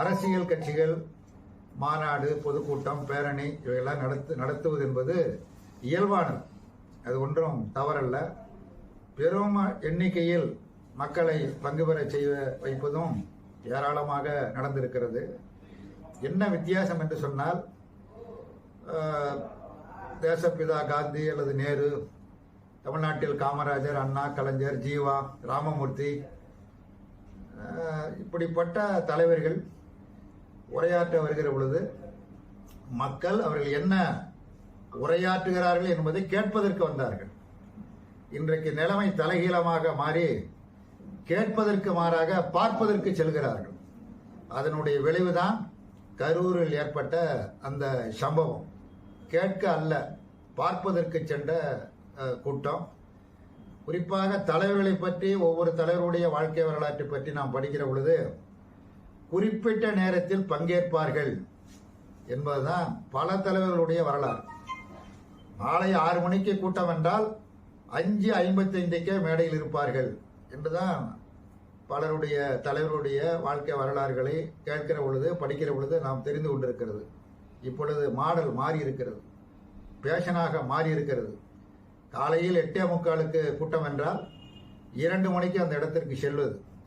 அரசியல் கட்சிகள் மாநாடு பொதுக்கூட்டம் பேரணி இவையெல்லாம் நடத்து நடத்துவது என்பது இயல்பானது. அது ஒன்றும் தவறல்ல. பெரும் எண்ணிக்கையில் மக்களை பங்கு பெற செய்ய வைப்பதும் ஏராளமாக நடந்திருக்கிறது. என்ன வித்தியாசம் என்று சொன்னால் தேசப்பிதா காந்தி அல்லது நேரு தமிழ்நாட்டில் காமராஜர் அண்ணா கலைஞர் ஜீவா ராமமூர்த்தி இப்படிப்பட்ட தலைவர்கள் உரையாற்ற வருகிற பொழுது மக்கள் அவர்கள் என்ன உரையாற்றுகிறார்கள் என்பதை கேட்பதற்கு வந்தார்கள். இன்றைக்கு நிலைமை தலைகீழமாக மாறி கேட்பதற்கு மாறாக பார்ப்பதற்கு செல்கிறார்கள். அதனுடைய விளைவுதான் கரூரில் ஏற்பட்ட அந்த சம்பவம். கேட்க அல்ல பார்ப்பதற்கு சென்ற கூட்டம். குறிப்பாக தலைவர்களை பற்றி ஒவ்வொரு தலைவருடைய வாழ்க்கை வரலாற்றை பற்றி நாம் படிக்கிற பொழுது குறிப்பிட்ட நேரத்தில் பங்கேற்பார்கள் என்பதுதான் பல தலைவர்களுடைய வரலாறு. மாலை ஆறு மணிக்கு கூட்டம் என்றால் அஞ்சு ஐம்பத்தைந்துக்கே மேடையில் இருப்பார்கள் என்றுதான் பலருடைய தலைவருடைய வாழ்க்கை வரலாறுகளை கேட்கிற பொழுது படிக்கிற பொழுது நாம் தெரிந்து கொண்டிருக்கிறது. இப்பொழுது மாடல் மாறி இருக்கிறது பேஷனாக மாறி இருக்கிறது காலையில் எட்டே முக்காலுக்கு கூட்டம் என்றால் இரண்டு மணிக்கு அந்த இடத்திற்கு செல்வது.